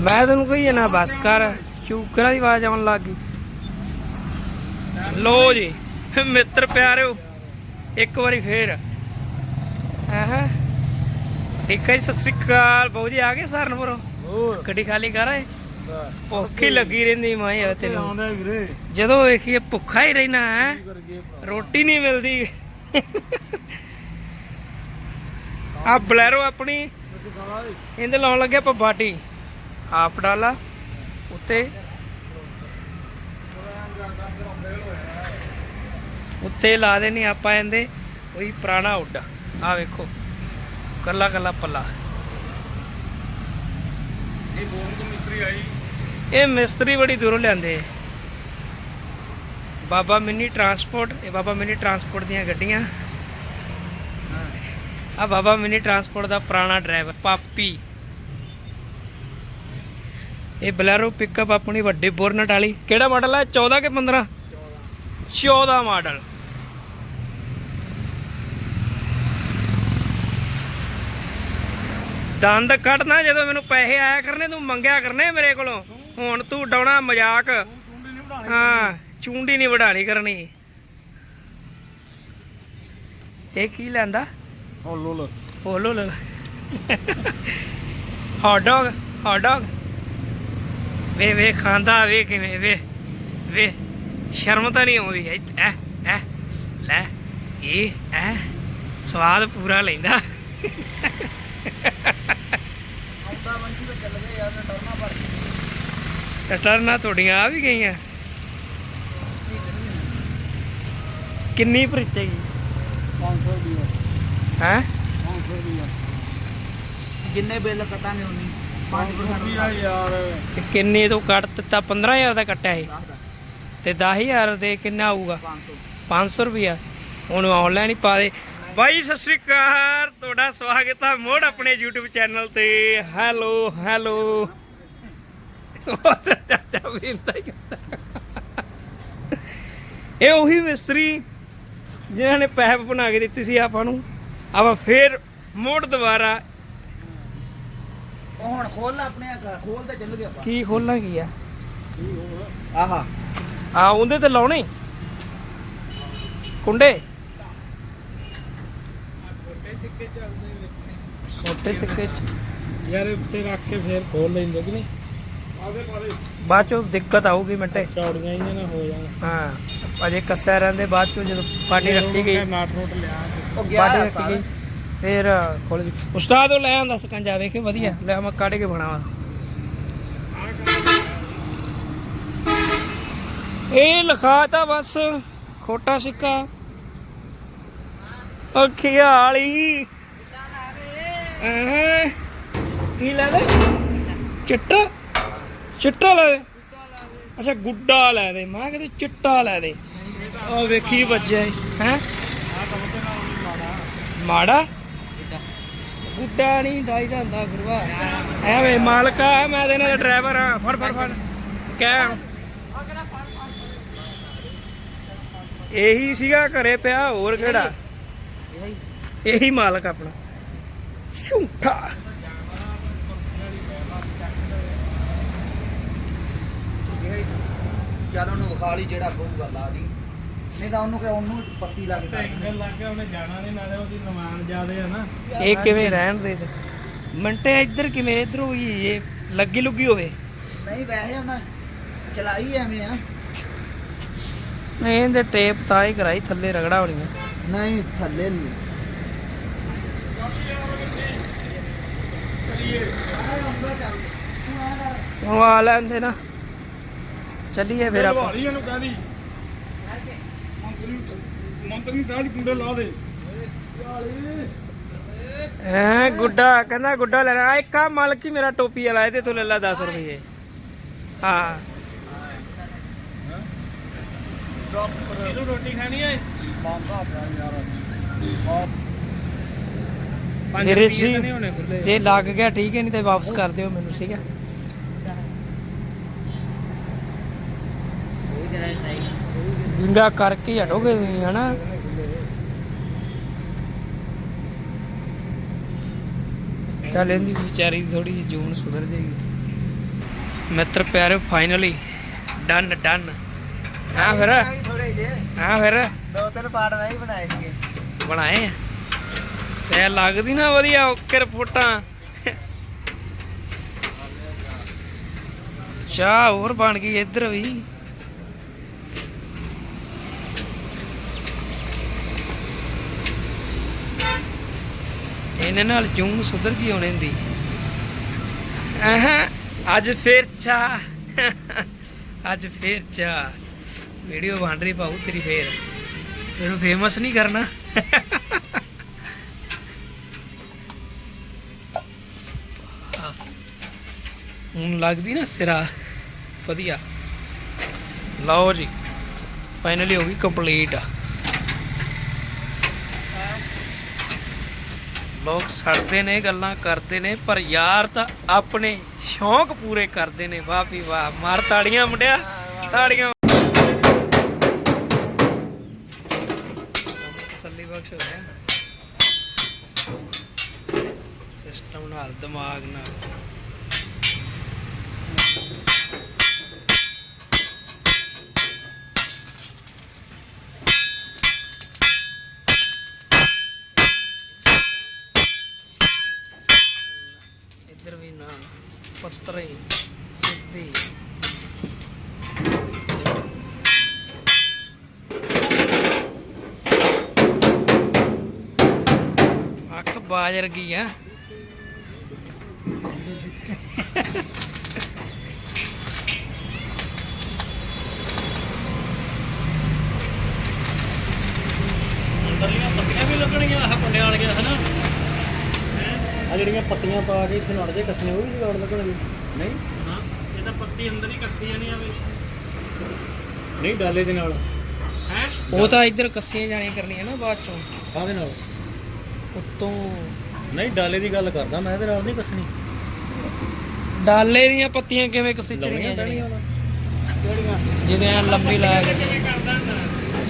ਮੈਂ ਤੈਨੂੰ ਕਹੀ ਨਾ ਬਸ ਕਰ। ਸ਼ੂਕਰਾਂ ਦੀ ਆਵਾਜ਼ ਆਉਣ ਲੱਗ ਗਈ। ਲੋ ਜੀ ਮਿੱਤਰ ਪਿਆਰਿਓ ਇੱਕ ਵਾਰੀ ਫੇਰ। ਆਹਾਂ ਠੀਕ ਹੈ ਸਤਿ ਸ੍ਰੀ ਅਕਾਲ। ਬਾਊ ਜੀ ਆ ਗਏ ਸਹਾਰਨਪੁਰੋਂ? ਹੋਰ। ਗੱਡੀ ਖਾਲੀ ਕਰ ਆਏ? ਭੁੱਖੀ ਲੱਗੀ ਰਹਿੰਦੀ ਮਾਂ ਯਾਰ ਤੈਨੂੰ। ਆਉਂਦਾ ਵੀਰੇ। ਜਦੋਂ ਵੇਖੀਏ ਭੁੱਖਾ ਹੀ ਰਹਿਣਾ ਹੈ? ਰੋਟੀ ਨਹੀਂ ਮਿਲਦੀ। ਆ ਬਲੈਰੋ ਆਪਣੀ। ਇਹਦੇ ਲਾਉਣ ਲੱਗੇ ਆਪਾਂ ਬਾਟੀ। ਆਪ ਡਾਲਾ ਉੱਤੇ। ਉੱਤੇ ਲਾ ਦੇਣੀ ਆਪਾਂ ਇਹਦੇ ਉਹੀ ਪੁਰਾਣਾ ਉੱਡ। ਆ ਵੇਖੋ ਕੱਲਾ ਕੱਲਾ ਪੱਲਾ। ਇਹ ਤੋਂ ਮਿਸਤਰੀ ਆਈ ਇਹ ਮਿਸਤਰੀ ਬੜੀ ਦੂਰੋਂ ਲਿਆਂਦੇ ਬਾਬਾ ਮਿੰਨੀ ਟਰਾਂਸਪੋਰਟ ਇਹ ਬਾਬਾ ਮਿੰਨੀ ਟਰਾਂਸਪੋਰਟ ਦੀਆਂ ਗੱਡੀਆਂ। ਆ ਬਾਬਾ ਮਿੰਨੀ ਟਰਾਂਸਪੋਰਟ ਦਾ ਪੁਰਾਣਾ ਡਰਾਈਵਰ ਪਾਪੀ। ਇਹ ਬਲੈਰੋ ਪਿਕਅਪ ਆਪਣੀ ਵੱਡੀ ਬੋਰਨਟ ਵਾਲੀ। ਕਿਹੜਾ ਮਾਡਲ ਹੈ 14 ਕਿ 15 14 ਮਾਡਲ ਦੰਦ ਕੱਢਣਾ ਜਦੋਂ ਮੈਨੂੰ ਪੈਸੇ ਆਇਆ ਕਰਨੇ ਤੂੰ ਮੰਗਿਆ ਕਰਨੇ ਮੇਰੇ ਕੋਲੋਂ। ਹੁਣ ਤੂੰ ਡਾਉਣਾ ਮਜ਼ਾਕ। ਹਾਂ ਚੁੰਡੀ ਨਹੀਂ ਵਡਾਣੀ ਕਰਨੀ। ਇਹ ਕੀ ਲੈਂਦਾ? ਹੋ ਲੋ ਲੋ ਹੋਲੋ ਲੈ ਹੌਟ ਡੌਗ ਹੌਟ ਡੌਗ। ਵੇ ਵੇ ਖਾਂਦਾ ਵੇ ਕਿਵੇਂ? ਵੇ ਵੇ ਸ਼ਰਮ ਤਾਂ ਨਹੀਂ ਆਉਂਦੀ। ਐ ਐ ਲੈ ਇਹ ਐ ਸਵਾਦ ਪੂਰਾ ਲੈਂਦਾ। ਆਉਂਦਾ ਮੰਜੀ ਤੇ ਚੱਲ ਗਏ ਯਾਰ ਡਰਨਾ ਪਰ ਟਟਰਨਾ ਤੁਹਾਡੀਆਂ ਆ ਵੀ ਗਈਆਂ। ਕਿੰਨੀ ਭਰਿਚੇਗੀ 500 ਰੁਪਏ ਹੈ? 500 ਰੁਪਏ ਜਿੰਨੇ ਬਿੱਲ ਕਟਾਂਗੇ ਉਨੀ। 5% ਰੁਪਿਆ ਯਾਰ। ਤੇ ਕਿੰਨੇ ਤੋਂ ਕੱਟ ਦਿੱਤਾ? 15000 ਦਾ ਕੱਟਿਆ ਇਹ ਤੇ 10000 ਦੇ ਕਿੰਨਾ ਆਊਗਾ? 500 500 ਰੁਪਿਆ ਹੁਣ ਆਨਲਾਈਨ ਹੀ ਪਾ ਦੇ। ਬਾਈ ਸਤਿ ਸ੍ਰੀ ਅਕਾਲ। ਤੁਹਾਡਾ ਸਵਾਗਤ ਹੈ ਮੋੜ ਆਪਣੇ YouTube ਚੈਨਲ ਤੇ। ਹੈਲੋ ਹੈਲੋ ਚਾਚਾ। ਇਹ ਉਹੀ ਮਿਸਤਰੀ ਜਿਨ੍ਹਾਂ ਨੇ ਪੈਪ ਬਣਾ ਕੇ ਦਿੱਤੀ ਸੀ ਆਪਾਂ ਨੂੰ। ਆਪਾਂ ਫੇਰ ਮੋੜ ਦੁਬਾਰਾ ਉਹ ਹੁਣ ਖੋਲ ਲੈ ਆਪਣੇ ਆਹ ਖੋਲ ਤੇ ਚੱਲ ਗਿਆ ਆਪਾਂ। ਕੀ ਖੋਲਾਂ ਕੀ ਆ? ਆਹਾ। ਆ ਉਹਦੇ ਤੇ ਲਾਉਣੇ? ਕੁੰਡੇ? ਛੋਟੇ ਸਿੱਕੇ ਚ। ਯਾਰ ਉੱਤੇ ਰੱਖ ਕੇ ਫੇਰ ਖੋਲ ਲੈਂਦੇ ਕਿ ਨਹੀਂ? ਬਾਅਦ ਚੋਂ ਦਿੱਕਤ ਆਊਗੀ ਮਿੰਟੇ। ਚੌੜੀਆਂ ਹੀ ਨਾ ਹੋ ਜਾਣ। ਹਾਂ ਅਜੇ ਕੱਸਿਆ ਰਹਿੰਦੇ ਬਾਅਦ ਚੋਂ ਜਦੋਂ ਪਾਣੀ ਰੱਖੀ ਗਈ। ਨਾਟ ਰੋਟ ਲਿਆ ਉਹ ਗਿਆ ਰੱਖੀ ਸਾਲ ਗਈ। ਫੇਰ ਗਈ ਉਸਤਾਦ ਉਹ ਲੈ ਆਂਦਾ ਸਕੰਜਾ ਵੇਖੇ ਵਧੀਆ। ਲੈ ਮੈਂ ਕੱਢ ਕੇ ਬਣਾਵਾ। ਇਹ ਲਿਖਾਤਾ ਬਸ ਖੋਟਾ ਸਿੱਕਾ। ਉਹ ਖਿਆਲੀ ਕੀ ਲੈ ਦੇ? ਚਿੱਟਾ? ਚਿੱਟਾ ਲੈ ਦੇ। ਅੱਛਾ ਗੁੱਡਾ ਲੈ ਦੇ। ਮੈਂ ਕਿਤੇ ਚਿੱਟਾ ਲੈ ਦੇ। ਉਹ ਵੇਖੀ ਵੱਜਿਆ ਹੈ? ਮਾੜਾ? ਗੁੱਡਾ ਨਹੀਂ ਡਾਈਦਾ ਹੁੰਦਾ ਗੁਰੂਆ। ਐਵੇਂ ਮਾਲਕਾ ਮੈਂ ਇਹਨਾਂ ਦਾ ਡਰਾਈਵਰ ਆ। ਫੜ ਫੜ ਫੜ। ਕਹਿ। ਇਹੀ ਸੀਗਾ ਘਰੇ ਪਿਆ, ਹੋਰ ਕਿਹੜਾ? ਇਹੀ ਮਾਲਕ ਆਪਣਾ। ਝੂਠਾ। ਚੱਲ ਉਹਨੂੰ ਵਿਖਾ ਲਈ ਜਿਹੜਾ ਕਹੂਗਾ, ਲਾ ਦੀ। ਨਹੀਂ ਤਾਂ ਉਹਨੂੰ ਕਿ ਉਹਨੂੰ ਪੱਤੀ ਲਾ ਕੇ ਕਰ ਦੇ। ਲੱਗ ਗਿਆ ਉਹਨੇ ਜਾਣਾ ਨਹੀਂ ਨਾਲੇ ਉਹਦੀ ਨਮਾਨ ਜ਼ਿਆਦੇ ਆ ਨਾ। ਇਹ ਕਿਵੇਂ ਰਹਿਣ ਦੇ ਤੇ? ਮਿੰਟੇ ਇੱਧਰ ਕਿਵੇਂ ਇੱਧਰੋਂ ਹੀ ਇਹ ਲੱਗੀ ਲੁੱਗੀ ਹੋਵੇ। ਨਹੀਂ ਵੈਸੇ ਉਹਨਾਂ ਚਲਾਈ ਐਵੇਂ ਆ। ਨਹੀਂ ਇਹਦੇ ਟੇਪ ਤਾਂ ਹੀ ਕਰਾਈ ਥੱਲੇ ਰਗੜਾ ਹੋਣੀਆਂ। ਨਹੀਂ ਥੱਲੇ। ਹੁਣ ਆ ਲੈਂਦੇ ਨਾ। ਚੱਲੀਏ ਫਿਰ ਆਪਾਂ। ਲਵਾਰੀ ਇਹਨੂੰ ਕਹਦੀ? ਮੰਤਰੀ ਲਾ ਦੇ। ਐ ਗੁੱਡਾ ਕਹਿੰਦਾ ਗੁੱਡਾ ਲੈਣਾ। ਆ ਇੱਕ ਆ ਮਾਲਕ ਹੀ ਮੇਰਾ ਟੋਪੀ ਵਾਲਾ ਇਹਦੇ ਤੋਂ ਲੈ ਲਾ 10 ਰੁਪਏ। ਹਾਂ। ਇਹਨੂੰ ਰੋਟੀ ਖਾਣੀ ਸੀ ਖੁੱਲੇ ਜੇ ਲੱਗ ਗਿਆ ਠੀਕ ਹੈ ਨਹੀਂ ਤੇ ਵਾਪਸ ਕਰ ਦਿਓ ਮੈਨੂੰ ਠੀਕ ਹੈ। ਦਿੰਦਾ ਕਰਕੇ ਹੀ ਹਟੋਗੇ ਤੁਸੀਂ ਹਨਾ? ਚੱਲ ਇਹਦੀ ਵਿਚਾਰੀ ਥੋੜੀ ਜੂਨ ਸੁਧਰ ਜਾਏਗੀ। ਮਿੱਤਰ ਪਿਆਰੇ ਫਾਈਨਲੀ ਡਨ ਡਨ ਹਾਂ ਫਿਰ? ਥੋੜੇ ਜੇ ਹਾਂ ਫਿਰ? ਦੋ ਤਿੰਨ ਪਾਰਟ ਨਹੀਂ ਬਣਾਏ ਸੀਗੇ। ਬਣਾਏ ਆ? ਤੇ ਲੱਗਦੀ ਨਾ ਵਧੀਆ ਓਕੇ ਰਿਪੋਰਟਾਂ। ਚਾਹ ਹੋਰ ਬਣ ਗਈ ਇੱਧਰ ਵੀ। ਇਹਨਾਂ ਨਾਲ ਜੂੰ ਸੁਧਰ ਗਈ ਹੋਣੇ ਦੀ ਆਹਾਂ ਅੱਜ ਫੇਰ ਚਾਹ। ਅੱਜ ਫੇਰ ਚਾਹ। ਵੀਡੀਓ ਬਣ ਰਹੀ ਪਾਉ ਤੇਰੀ ਫੇਰ। ਤੈਨੂੰ ਫੇਮਸ ਨਹੀਂ ਕਰਨਾ। ਹੁਣ ਲੱਗਦੀ ਨਾ ਸਿਰਾ। ਵਧੀਆ। ਲਓ ਜੀ ਫਾਈਨਲੀ ਹੋ ਗਈ ਕੰਪਲੀਟ ਲੋਕ ਸੜਦੇ ਨੇ, ਗੱਲਾਂ ਕਰਦੇ ਨੇ, ਪਰ ਯਾਰ ਤਾਂ ਆਪਣੇ ਸ਼ੌਂਕ ਪੂਰੇ ਕਰਦੇ ਨੇ। ਵਾਹ ਵੀ ਵਾਹ, ਮਾਰ ਤਾੜੀਆਂ ਮੁੰਡਿਆ, ਤਾੜੀਆਂ। ਤਸੱਲੀ ਬਖਸ਼ ਹੋ ਗਿਆ। ਸਿਸਟਮ ਨਾਲ, ਦਿਮਾਗ ਨਾਲ ਇੱਧਰ ਵੀ ਨਾ ਪੱਤਰੇ ਸਿੱਧੀ ਅੱਖ ਬਾਜ ਰਗੀ ਆ। ਅੰਦਰਲੀਆਂ ਪੱਤੀਆਂ ਵੀ ਲੱਗਣਗੀਆਂ ਆਹ ਕੁੰਡੇ ਵਾਲੀਆਂ ਹਨਾ? ਆ ਜਿਹੜੀਆਂ ਪੱਤੀਆਂ ਪਾ ਕੇ ਇੱਥੇ ਨੜ ਜੇ ਕੱਸਣੇ ਉਹ ਵੀ ਜਗਾੜ ਲੱਗਣਗੇ। ਨਹੀਂ? ਹਾਂ ਇਹ ਤਾਂ ਪੱਤੀ ਅੰਦਰ ਹੀ ਕੱਸੀ ਜਾਣੀ ਆ ਵੀ। ਨਹੀਂ ਡਾਲੇ ਦੇ ਨਾਲ। ਹੈ? ਉਹ ਤਾਂ ਇੱਧਰ ਕੱਸੀਆਂ ਜਾਣੀਆਂ ਕਰਨੀਆਂ ਨਾ ਬਾਅਦ ਚੋਂ। ਕਾਹਦੇ ਨਾਲ? ਉੱਤੋਂ। ਨਹੀਂ ਡਾਲੇ ਦੀ ਗੱਲ ਕਰਦਾ ਮੈਂ ਇਹਦੇ ਨਾਲ ਨਹੀਂ ਕੱਸਣੀ। ਡਾਲੇ ਦੀਆਂ ਪੱਤੀਆਂ ਕਿਵੇਂ ਕੱਸੀ ਲਾਉਣੀਆਂ ਚੜੀਆਂ ਪੈਣੀਆਂ ਜਾਣੀਆਂ ਉਹਨਾਂ ਜਿਹਦੇ ਐ ਲੰਬੀ ਲਾ ਕੇ।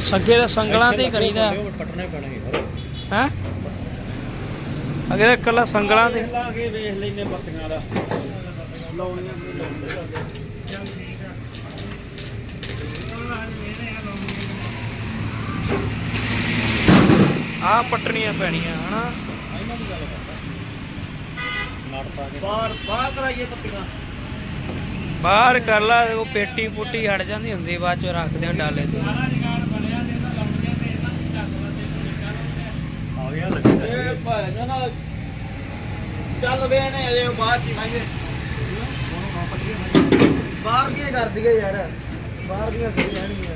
ਸੱਗੇ ਦੇ ਸੰਗਲਾਂ ਤੇ ਹੀ ਕਰੀਦਾ। ਪੱਟਣੇ ਪੈਣਗੇ ਹੈ? ਅਗਰ ਇਕੱਲਾ ਸੰਗਲਾਂ ਤੇ ਲਾ ਕੇ ਵੇਖ ਲੈਨੇ ਪੱਤੀਆਂ ਦਾ। ਲਾਉਣੀਆਂ ਆਹ ਪੱਟਣੀਆਂ ਪੈਣੀਆਂ ਹਨਾ? ਇਹਨਾਂ ਦੀ ਗੱਲ ਕਰਦਾ ਪਾ ਕੇ ਬਾਹਰ ਬਾਹਰ ਕਰਾਈਏ ਪੱਤੀਆਂ ਬਾਹਰ ਕਰ ਲਾ ਉਹ ਪੇਟੀ ਪੁੱਟੀ ਹਟ ਜਾਂਦੀ ਹੁੰਦੀ ਬਾਅਦ ਚ ਰੱਖਦੇ ਆ ਡਾਲੇ ਤੇ। ਆ ਗਿਆ ਲੱਗਦਾ ਇਹ ਭਾਇਆ ਨਾ ਚੱਲ ਵੇ ਨੇ ਅਜੇ ਉਹ ਬਾਅਦ ਚ ਹੀ ਖਾਈਏ। ਬਾਹਰ ਦੀਆਂ ਕਰ ਦਈਏ ਯਾਰ ਬਾਹਰ ਦੀਆਂ ਸਹੀ ਰਹਿਣਗੀਆਂ।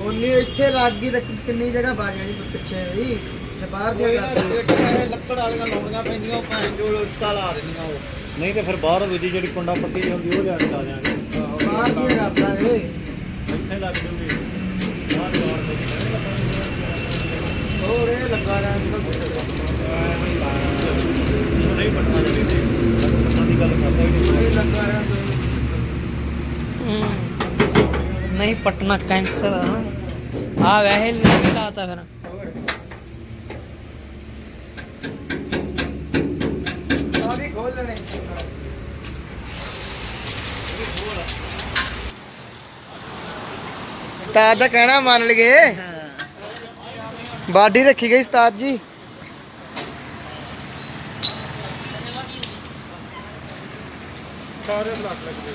ਉਨੀ ਇੱਥੇ ਲੱਗ ਗਈ ਤਾਂ ਕਿੰਨੀ ਜਗ੍ਹਾ ਬਚ ਜਾਣੀ ਪਿੱਛੇ ਵੀ ਤੇ ਬਾਹਰ ਕਰ ਦਈਏ ਲੱਕੜ ਵਾਲੀਆਂ ਲਾਉਣੀਆਂ ਪੈਂਦੀਆਂ ਉਹ ਭਾਂ ਜੋ ਉੱਤਾ ਲਾ ਦੇਣੀਆਂ ਉਹ। ਨਹੀਂ ਤੇ ਫਿਰ ਬਾਹਰ ਦੂਜੀ ਜਿਹੜੀ ਕੁੰਡਾ ਪੱਤੀ ਜਿਹੀ ਹੁੰਦੀ ਉਹ ਲਿਆ ਕੇ ਲਾ ਦਿਆਂਗੇ। ਬਾਹਰ ਦੀਆਂ ਕਰ ਦਾਂਗੇ ਇੱਥੇ ਲੱਗ ਜੂਗੀ। ਬਾਹਰ ਬਾਹਰ ਹੋਰ ਇਹ ਲੱਗਾ ਰਹਿਣ ਨਹੀਂ ਪੱਟਣਾ ਜਿਹੜੀ ਤੇ ਪੱਟਣ ਦੀ ਗੱਲ ਕਰਦਾ ਹੀ ਨਹੀਂ। ਇਹ ਲੱਗਾ ਰਹਿਣ ਹਮ। ਨਹੀਂ ਪਟਨਾ ਕੈਂਸਰ ਆ। ਆ ਵੈਸੇ ਨਹੀਂ ਲਾਤਾ ਫਿਰ। ਆ ਵੀ ਖੋਲ ਲੈਣੇ। ਉਸਤਾਦ ਦਾ ਕਹਿਣਾ ਮੰਨ ਲਈਏ। ਬਾਡੀ ਰੱਖੀ ਗਈ ਉਸਤਾਦ ਜੀ। ਸਾਰੇ ਲੱਗ ਲੱਗਦੇ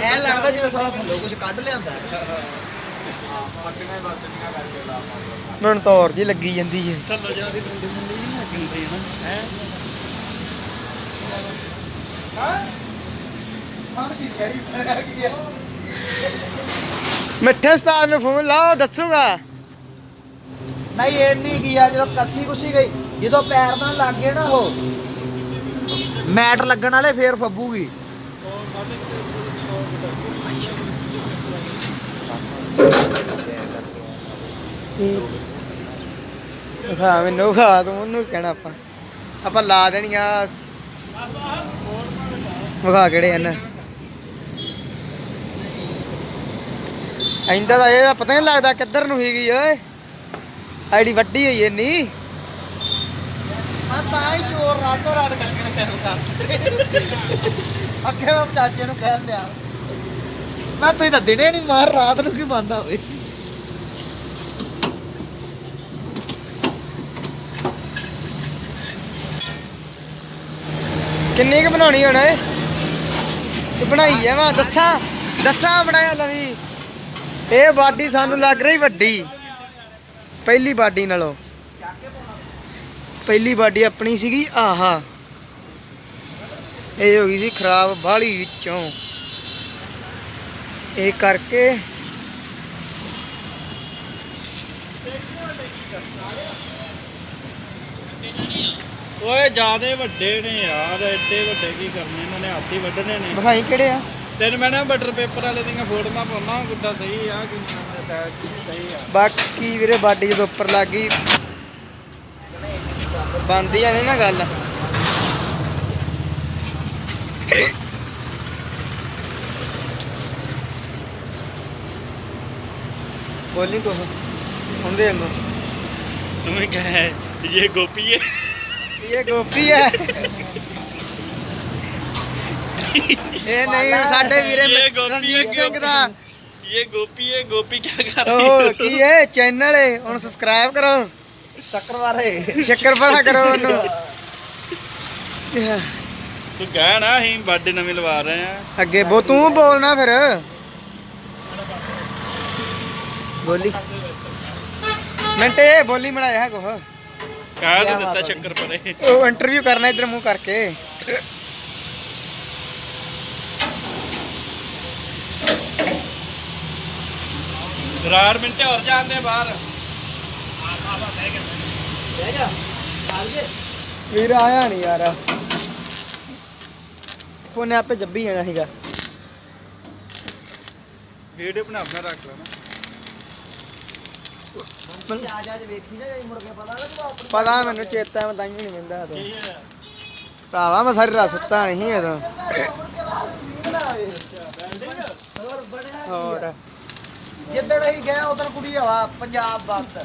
ਐ ਲੱਗਦਾ ਜਿਵੇਂ ਸਾਲਾ ਥੱਲੋਂ ਕੁਝ ਕੱਢ ਲਿਆਂਦਾ ਮੈਨੂੰ ਤਾਂ ਹੋਰ ਜੀ ਲੱਗੀ ਜਾਂਦੀ ਹੈ ਥੱਲੇ ਜਾ ਦੀ ਮੁੰਡੀ ਮੁੰਡੀ ਨਹੀਂ ਲੱਗੀ ਹੈ? ਹੈ? ਮਿੱਠੇ ਉਸਤਾਦ ਨੂੰ ਫੋਨ ਲਾਓ ਦੱਸੂਗਾ। ਨਹੀਂ ਇਹ ਨਹੀਂ ਗਿਆ ਜਦੋਂ ਕੱਚੀ ਕੁਛੀ ਗਈ ਜਦੋਂ ਪੈਰ ਨਾਲ ਲੱਗ ਗਏ ਨਾ ਉਹ ਮੈਟ ਲੱਗਣ ਵਾਲੇ ਫੇਰ ਫੱਬੂਗੀ। ਹਾਂ ਮੈਨੂੰ ਖਾ ਤੂੰ ਉਹਨੂੰ ਕਹਿਣਾ ਆਪਾਂ। ਆਪਾਂ ਲਾ ਦੇਣੀਆਂ ਵਿਖਾ ਕਿਹੜੇ ਹਨ ਇੰਦਾ ਦਾ ਇਹਦਾ ਪਤਾ ਨਹੀਂ ਲੱਗਦਾ ਕਿੱਧਰ ਨੂੰ ਹੀ ਗਈ ਓਏ ਆਈਡੀ ਵੱਡੀ ਹੋਈ ਇੰਨੀ। ਮੈਂ ਤਾਂ ਹੀ ਚੋਰ ਰਾਤੋਂ ਰਾਤ ਕਰਕੇ ਨੇ ਕਹਿ ਕਰ ਅੱਗੇ ਮੈਂ ਚਾਚੇ ਨੂੰ ਕਹਿਣ ਲਿਆ ਮੈਂ ਤੂੰ ਤਾਂ ਦਿਨੇ ਨਹੀਂ ਮਾਰ, ਰਾਤ ਨੂੰ ਕੀ ਬੰਦਾ ਹੋਵੇ? ਕਿੰਨੀ ਕੁ ਬਣਾਉਣੀ ਹੁਣ ਏ ਤੂੰ ਬਣਾਈ ਜਾਵਾਂ ਦੱਸਾਂ। ਦੱਸਾਂ ਬਣਾਇਆ ਲਵੀ ਇਹ ਬਾਡੀ ਸਾਨੂੰ ਲੱਗ ਰਹੀ ਵੱਡੀ। ਪਹਿਲੀ ਬਾਡੀ ਨਾਲੋਂ। ਪਹਿਲੀ ਬਾਡੀ ਆਪਣੀ ਸੀਗੀ ਆਹਾ। ਇਹ ਹੋ ਗਈ ਸੀ ਖਰਾਬ ਬਾਹਲੀ ਵਿੱਚੋਂ। ਇਹ ਕਰਕੇ ਓਏ ਜਿਆਦੇ ਵੱਡੇ ਨੇ ਯਾਰ ਐਡੇ ਵੱਡੇ ਕੀ ਕਰਨੇ ਇਹਨਾਂ ਨੇ ਹੱਥ ਹੀ ਵੱਢਣੇ ਨੇ। ਵਿਖਾਈ ਕਿਹੜੇ ਆ? ਤੈਨੂੰ ਮੈਂ ਨਾ ਬਟਰ ਪੇਪਰ ਵਾਲੇ ਦੀਆਂ ਫੋਟੋਆਂ ਪਾਉਣਾ ਗੁੱਡਾ ਸਹੀ ਆ ਕਿ ਸਹੀ ਆ। ਬਾਕੀ ਵੀਰੇ ਬਾਡੀ ਜਦੋਂ ਉੱਪਰ ਲੱਗ ਗਈ ਬੰਦੀ ਆ ਨਹੀਂ ਨਾ ਗੱਲ ਬੋਲੀ ਕੋ ਹੁੰਦੇ ਅੰਗੋ तुम्हें क्या है ये गोपी है ਇਹ ਗੋਪੀ ਹੈ ਇਹ ਨਹੀਂ ਸਾਡੇ ਵੀਰੇ ਇਹ ਗੋਪੀ ਹੈ, ਰਣਜੀਤ ਸਿੰਘ ਦਾ ये गोपी है गोपी क्या कर ਉਹ ਕੀ ਹੈ ਚੈਨਲ ਹੈ ਹੁਣ ਸਬਸਕ੍ਰਾਈਬ ਕਰੋ ਚੱਕਰਵਾਰੇ ਚੱਕਰਵਾਰਾ ਕਰੋ ਉਹਨੂੰ। ਤੂੰ ਕਹਿਣਾ ਅਸੀਂ ਬਾਡੇ ਨਵੇਂ ਲਵਾ ਰਹੇ ਆ ਅੱਗੇ ਬੋ ਤੂੰ ਬੋਲਣਾ ਫਿਰ। ਬੋਲੀ। ਮਿੰਟੇ ਬੋਲੀ ਬਣਾਇਆ ਹੈ ਕੋਹ ਕਾਹ ਤੇ ਦਿੱਤਾ ਚੱਕਰ ਪਰੇ ਉਹ ਇੰਟਰਵਿਊ ਕਰਨਾ ਇਧਰ ਮੂੰਹ ਕਰਕੇ। ਦਰਾਰ ਮਿੰਟੇ ਹੋਰ ਜਾਂਦੇ ਬਾਹਰ। ਵੀਰ ਆਇਆ ਨਹੀਂ ਯਾਰ। ਉਹਨੇ ਆਪੇ ਜੱਬੀ ਜਾਣਾ ਸੀਗਾ। ਵੀਡੀਓ ਬਣਾ ਬਣਾ ਰੱਖ ਲੈਣਾ। ਪਤਾ ਮੈਨੂੰ ਚੇਤਾ ਮੈਂ ਤਾਂ ਹੀ ਨਹੀਂ ਮਿਲਦਾ ਤੋ ਭਰਾਵਾ ਮੈਂ ਸਾਰੀ ਰਾਤ ਸੁੱਤਾ ਨਹੀਂ ਇਹ ਤਾਂ ਮੁੜ ਕੇ ਹੋਰ। ਬੜਿਆ ਹੋਰ ਜਿੱਦਣ ਉਦੋਂ ਕੁੜੀ ਆਵਾ ਪੰਜਾਬ ਬੱਸ।